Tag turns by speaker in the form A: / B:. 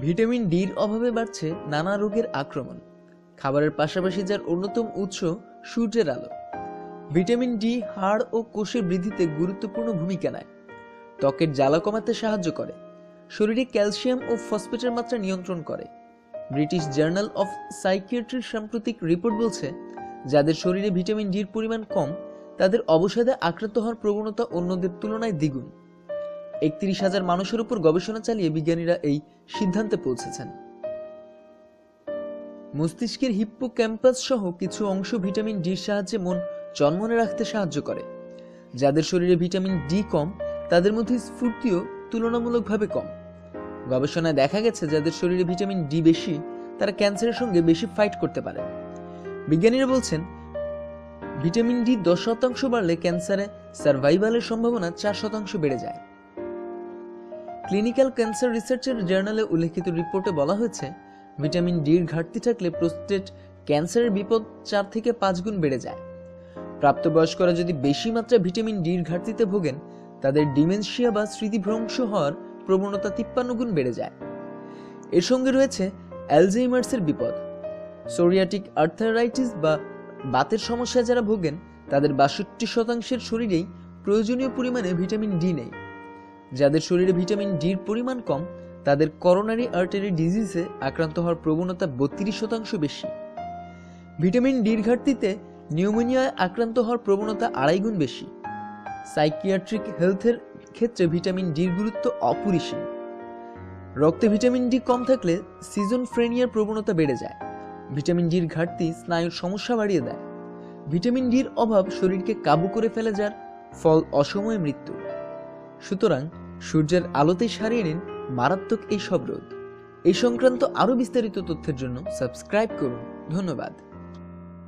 A: Vitamin ডির অভাবে বাড়ছে নানা রোগের আক্রমণ। খাবারের পাশাপাশি যার অন্যতম উৎস সূর্যের আলো। ভিটামিন ডি হাড় ও কোষের বৃদ্ধিতে গুরুত্বপূর্ণ ভূমিকা নেয়। ত্বকের জ্বালা কমাতে সাহায্য করে। শরীরে ক্যালসিয়াম ও ফসফেটের মাত্রা নিয়ন্ত্রণ করে। ব্রিটিশ জার্নাল অফ সাইকিয়াট্রির সাম্প্রতিক রিপোর্ট বলছে, যাদের শরীরে ভিটামিন ডির পরিমাণ কম, তাদের অবসাদে আক্রান্ত হওয়ার প্রবণতা অন্যদের তুলনায় দ্বিগুণ। একত্রিশ হাজার মানুষের উপর গবেষণা চালিয়ে বিজ্ঞানীরা এই সিদ্ধান্তে পৌঁছেছেন। মস্তিষ্কের হিপ্পো ক্যাম্পাস সহ কিছু অংশ ভিটামিন ডির সাহায্যে মন চনমনে রাখতে সাহায্য করে। যাদের শরীরে ভিটামিন ডি কম, তাদের মধ্যে স্ফূর্তিও তুলনামূলকভাবে কম। গবেষণায় দেখা গেছে, যাদের শরীরে ভিটামিন ডি বেশি, তারা ক্যান্সারের সঙ্গে বেশি ফাইট করতে পারে বিজ্ঞানীরা বলছেন, ভিটামিন ডি দশ শতাংশ বাড়লে ক্যান্সারে সার্ভাইভালের সম্ভাবনা চার শতাংশ বেড়ে যায়। ক্লিনিক্যাল ক্যান্সার রিসার্চের জার্নালে উল্লেখিত রিপোর্টে বলা হয়েছে, ভিটামিন ডির ঘাটতি থাকলে প্রোস্টেট ক্যান্সারের বিপদ চার থেকে পাঁচ গুণ বেড়ে যায়। প্রাপ্তবয়স্করা যদি বেশি মাত্রায় ভিটামিন ডির ঘাটতিতে ভোগেন, তাদের ডিমেনশিয়া বা স্মৃতিভ্রংশ হওয়ার প্রবণতা তিপ্পান্ন গুণ বেড়ে যায়। এর সঙ্গে রয়েছে অ্যালজাইমার্সের বিপদ। সোরিয়াটিক আর্থারাইটিস বা বাতের সমস্যায় যারা ভোগেন, তাদের বাষট্টি শতাংশের শরীরেই প্রয়োজনীয় পরিমাণে ভিটামিন ডি নেই। যাদের শরীরে ভিটামিন ডির পরিমাণ কম, তাদের করোনারি আর্টারি ডিজিজে আক্রান্ত হওয়ার প্রবণতা বত্রিশ শতাংশ বেশি। ভিটামিন ডির ঘাটতিতে নিউমোনিয়ায় আক্রান্ত হওয়ার প্রবণতা আড়াই গুণ বেশি। সাইকিয়াট্রিক হেলথের ক্ষেত্রে ভিটামিন ডির গুরুত্ব অপরিসীম। রক্তে ভিটামিন ডি কম থাকলে সিজন ফ্রেনিয়ার প্রবণতা বেড়ে যায়। ভিটামিন ডির ঘাটতি স্নায়ুর সমস্যা বাড়িয়ে দেয়। ভিটামিন ডির অভাব শরীরকে কাবু করে ফেলে যার ফল অসময়ে মৃত্যু। সুতরাং সূর্যের আলোতে সারিয়ে নিন মারাত্মক এই সব রোদ। এই সংক্রান্ত আরও বিস্তারিত তথ্যের জন্য সাবস্ক্রাইব করুন। ধন্যবাদ।